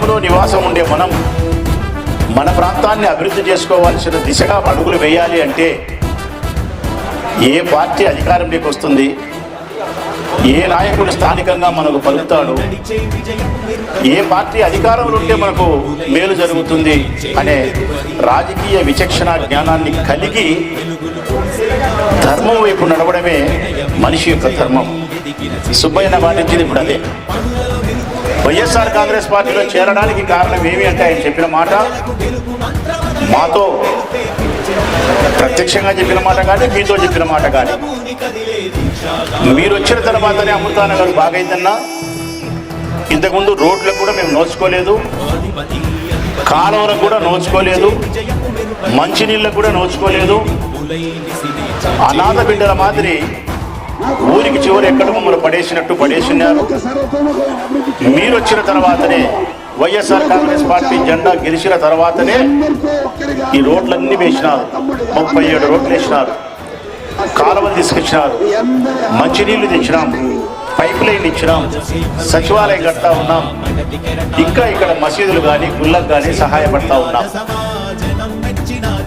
ప్రాంతంలో నివాసం ఉండే మనం మన ప్రాంతాన్ని అభివృద్ధి చేసుకోవాల్సిన దిశగా అడుగులు వేయాలి అంటే ఏ పార్టీ అధికారంలోకి వస్తుంది? ఏ నాయకుడు స్థానికంగా మనకు పలుకుతాడు? ఏ పార్టీ అధికారంలో ఉంటే మనకు మేలు జరుగుతుంది అనే రాజకీయ విచక్షణ జ్ఞానాన్ని కలిగి ధర్మం వైపు నడవడమే మనిషి యొక్క ధర్మం. సుబ్బయ్య పాటించింది ఇప్పుడు అదే. వైఎస్ఆర్ కాంగ్రెస్ పార్టీలో చేరడానికి కారణం ఏమి అంటే ఆయన చెప్పిన మాట? మాతో ప్రత్యక్షంగా చెప్పిన మాట కానీ మీతో చెప్పిన మాట కానీ మీరు వచ్చిన తర్వాతనే అమృతానగర్ బాగైందన్నా. ఇంతకుముందు రోడ్లకు కూడా మేము నోచుకోలేదు. కాలువలకు కూడా నోచుకోలేదు. మంచినీళ్ళకు కూడా నోచుకోలేదు. అనాథ బిడ్డల మాదిరి ఊరికి చివరి ఎక్కడ మమ్మల్ని పడేసినట్టు పడేసినారు. మీరు వచ్చిన తర్వాతనే వైఎస్ఆర్ కాంగ్రెస్ పార్టీ జెండా గెలిచిన తర్వాతనే ఈ రోడ్లన్నీ వేసినారు. ముప్పై ఏడు రోడ్లు వేసినారు. కాలువలు తీసుకొచ్చినారు. మంచినీళ్ళు తెచ్చినాం. పైప్ లైన్ ఇచ్చినాం. సచివాలయం కడతా ఉన్నాం. ఇంకా ఇక్కడ మసీదులు కానీ గుళ్ళకు కానీ సహాయపడతా ఉన్నాం.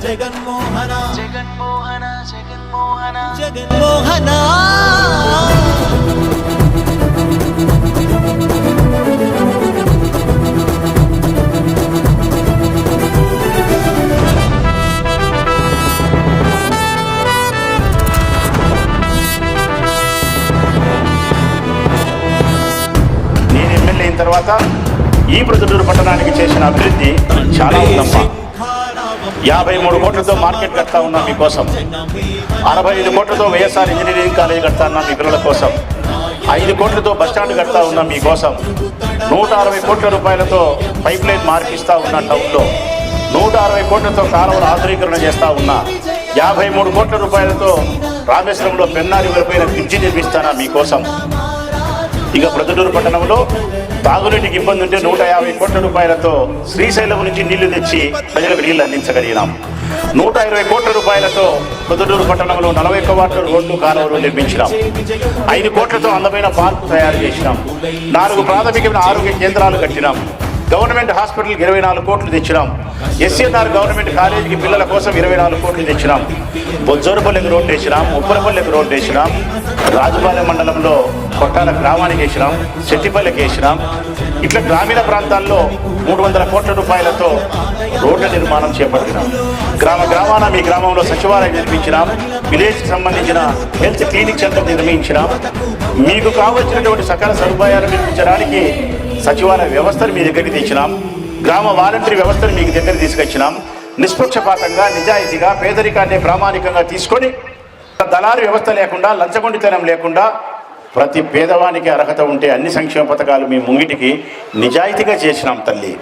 జగన్మోహన. జగన్మోహన జగన్మోహన. జగన్మోహన. నేను ఎమ్మెల్యే అయిన తర్వాత ఈ ప్రొద్దుటూరు పట్టణానికి చేసిన అభివృద్ధి చాలా ఉందమ్మా. యాభై మూడు కోట్లతో మార్కెట్ కడతా ఉన్నాం మీకోసం అరవై ఐదు కోట్లతో వైఎస్ఆర్ ఇంజనీరింగ్ కాలేజ్ కడతా ఉన్నాం మీ పిల్లల కోసం. ఐదు కోట్లతో బస్టాండ్ కడతా ఉన్నాం మీకోసం నూట అరవై కోట్ల రూపాయలతో పైప్ లైన్ మార్కిస్తా ఉన్న టౌన్లో. నూట అరవై కోట్లతో కాలువల ఆధునీకరణ చేస్తా ఉన్నా. యాభై మూడు కోట్ల రూపాయలతో రామేశ్వరంలో పెన్నారి వరపైన బ్రిడ్జి నిర్మిస్తానా మీకోసం ఇక ప్రొద్దుటూరు పట్టణంలో తాగునీటికి ఇబ్బంది ఉంటే నూట యాభై కోట్ల రూపాయలతో శ్రీశైలం నుంచి నీళ్ళు తెచ్చి ప్రజలకు నీళ్ళు అందించగలిగినాం. నూట ఇరవై కోట్ల రూపాయలతో ప్రొద్దుటూరు పట్టణంలో నలభై ఒక్క వాటర్ రోడ్లు కాలువలు నిర్మించినాం. ఐదు కోట్లతో అందమైన పార్కు తయారు చేసినాం. నాలుగు ప్రాథమికమైన ఆరోగ్య కేంద్రాలు కట్టినాం. గవర్నమెంట్ హాస్పిటల్కి ఇరవై నాలుగు కోట్లు తెచ్చినాం. ఎస్ఎన్ఆర్ గవర్నమెంట్ కాలేజీకి పిల్లల కోసం ఇరవై నాలుగు కోట్లు తెచ్చినాం. బొజ్జోరపల్లికి రోడ్డు వేసినాం ఉప్పరపల్లికి రోడ్డు వేసినాం రాజుపాలెం మండలంలో కొట్టాల గ్రామానికి వేసినాం చెట్టిపల్లికి వేసినాం. ఇట్లా గ్రామీణ ప్రాంతాల్లో మూడు వందల కోట్ల రూపాయలతో రోడ్ల నిర్మాణం చేపట్టినాం. గ్రామ గ్రామాన మీ గ్రామంలో సచివాలయం నిర్మించినాం. విలేజ్కి సంబంధించిన హెల్త్ క్లినిక్ సెంటర్ నిర్మించినాం. మీకు కావలసినటువంటి సకల సదుపాయాలు నిర్మించడానికి సచివాలయ వ్యవస్థను మీ దగ్గరికి తెచ్చినాం. గ్రామ వాలంటరీ వ్యవస్థను మీకు దగ్గర తీసుకొచ్చినాం. నిష్పక్షపాతంగా నిజాయితీగా పేదరికాన్ని ప్రామాణికంగా తీసుకొని దళారు వ్యవస్థ లేకుండా లంచగొండితనం లేకుండా ప్రతి పేదవానికి అర్హత ఉంటే అన్ని సంక్షేమ పథకాలు మీ ముంగిటికి నిజాయితీగా చేసినాం తల్లి.